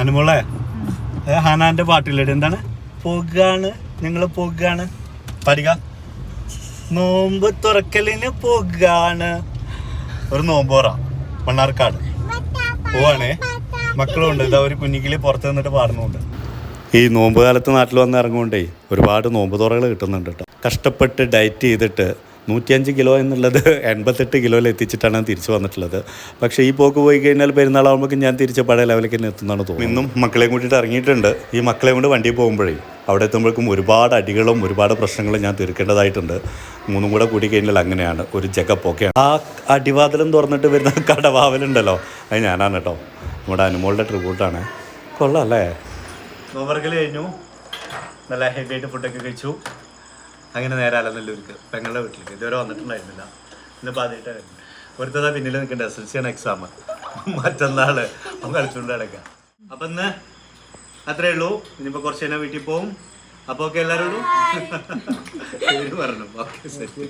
അനുമോളെ ഹാനാന്റെ പാട്ടില്ലേ എന്താണ്? പോകാണ് ഞങ്ങൾ പോകാണ്. പാടിക. നോമ്പ് തുറക്കലിന് പോകാണ്. ഒരു നോമ്പ് പറ മണ്ണാർക്കാട്. പോവാണേ. മക്കളുണ്ട്. ഇതാ ഒരു കുഞ്ഞിക്കിളി പുറത്ത് നിന്നിട്ട് പാടുന്നുണ്ട്. ഈ നോമ്പ് കാലത്ത് നാട്ടിൽ വന്ന് ഇറങ്ങുകൊണ്ടേ ഒരുപാട് നോമ്പ് തുറകൾ കിട്ടുന്നുണ്ട് കേട്ടോ. കഷ്ടപ്പെട്ട് ഡയറ്റ് ചെയ്തിട്ട് നൂറ്റിയഞ്ച് കിലോ എന്നുള്ളത് എൺപത്തെട്ട് കിലോയിൽ എത്തിച്ചിട്ടാണ് തിരിച്ചു വന്നിട്ടുള്ളത്. പക്ഷേ ഈ പോക്ക് പോയി കഴിഞ്ഞാൽ പെരുന്നാളാകുമ്പോഴേക്കും ഞാൻ തിരിച്ച് പഴയ ലെവലിലേക്ക് തന്നെ എത്തുന്നതാണ് തോന്നുന്നത്. ഇന്നും മക്കളെയും കൂട്ടിയിട്ട് ഇറങ്ങിയിട്ടുണ്ട്. ഈ മക്കളെയും കൊണ്ട് വണ്ടിയിൽ പോകുമ്പോഴേ അവിടെ എത്തുമ്പോഴേക്കും ഒരുപാട് അടികളും ഒരുപാട് പ്രശ്നങ്ങളും ഞാൻ തീർക്കേണ്ടതായിട്ടുണ്ട്. മൂന്നും കൂടെ കൂടി കഴിഞ്ഞാൽ അങ്ങനെയാണ്. ഒരു ജഗപ്പൊക്കെയാണ് ആ അടിവാതിലും തുറന്നിട്ട് വരുന്ന കടവാവലുണ്ടല്ലോ. അത് ഞാനാണ് കേട്ടോ. നമ്മുടെ അനുമോളുടെ ട്രിബ്യൂട്ടാണ് കൊള്ളാം അല്ലേ? കഴിഞ്ഞു. നല്ല ഹെവി ആയിട്ട് ഫുഡൊക്കെ കഴിച്ചു. അങ്ങനെ നേരെ അലനല്ലൂർക്ക് പെങ്ങളുടെ വീട്ടിലേക്ക്. ഇതുവരെ വന്നിട്ടുണ്ടായിരുന്നില്ല. ഇന്നിപ്പോൾ ആദ്യമായിട്ട് ഒരുത്തത പിന്നിൽ നിൽക്കേണ്ട? എസ് എൽ സി ആണ് എക്സാം മറ്റന്നാൾ അവൻ കളിച്ചുകൊണ്ട് കിടക്കാം അപ്പം ഇന്ന് അത്രേ ഉള്ളൂ. ഇനിയിപ്പോൾ കുറച്ച് കഴിഞ്ഞാൽ വീട്ടിൽ പോവും. അപ്പോൾ ഓക്കെ എല്ലാവരോടും പേര് പറഞ്ഞു. ഓക്കെ ശരി.